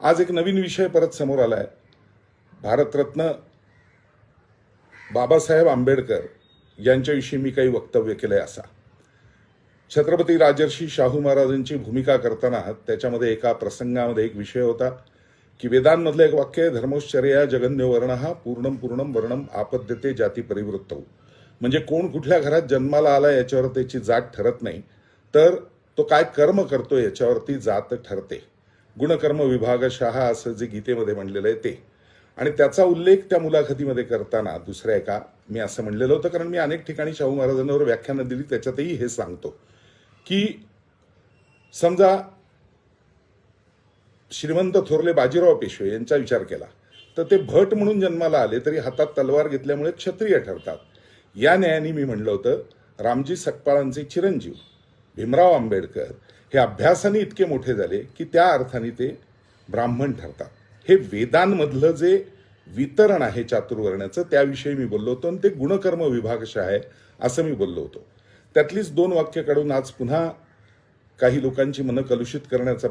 आज एक नवीन विषय परत समोर आलाय. भारतरत्न बाबासाहेब आंबेडकर यांच्याविषयी मी काही वक्तव्य केलंय असा. छत्रपती राजर्षी शाहू महाराजांची भूमिका करताना त्याच्यामध्ये एका प्रसंगामध्ये एक विषय होता की वेदांमधलं एक वाक्य आहे धर्मोश्चर्या जगन्य वर्ण हा पूर्णम पूर्णम वर्णम आपद्यते जाती परिवृत्त. म्हणजे कोण कुठल्या घरात जन्माला आला याच्यावर त्याची जात ठरत नाही तर तो काय कर्म करतो याच्यावरती जात ठरते. गुणकर्म विभागशः असं जे गीतेमध्ये म्हणलेलं आहे ते. आणि त्याचा उल्लेख त्या मुलाखतीमध्ये करताना दुसऱ्या एका मी असं म्हणलेलं होतं कारण मी अनेक ठिकाणी शाहू महाराजांवर व्याख्यानं दिली त्याच्यातही हे सांगतो. की समजा श्रीमंत थोरले बाजीराव पेशवे यांचा विचार केला तर ते भट म्हणून जन्माला आले तरी हातात तलवार घेतल्यामुळे क्षत्रिय ठरतात. या न्यायाने मी म्हणलं होतं रामजी सकपाळांचे चिरंजीव भीमराव आंबेडकर हे अभ्यासाने इतके मोठे झाले की त्या अर्थाने ते ब्राह्मण ठरतात. हे वेदांमधलं जे वितरण आहे चातुर्वर्ण्याचं त्याविषयी मी बोललो होतो आणि ते गुणकर्म विभागशः आहे असं मी बोललो होतो. त्यातलीच दोन वाक्य काढून आज पुन्हा काही लोकांची मनं कलुषित करण्याचा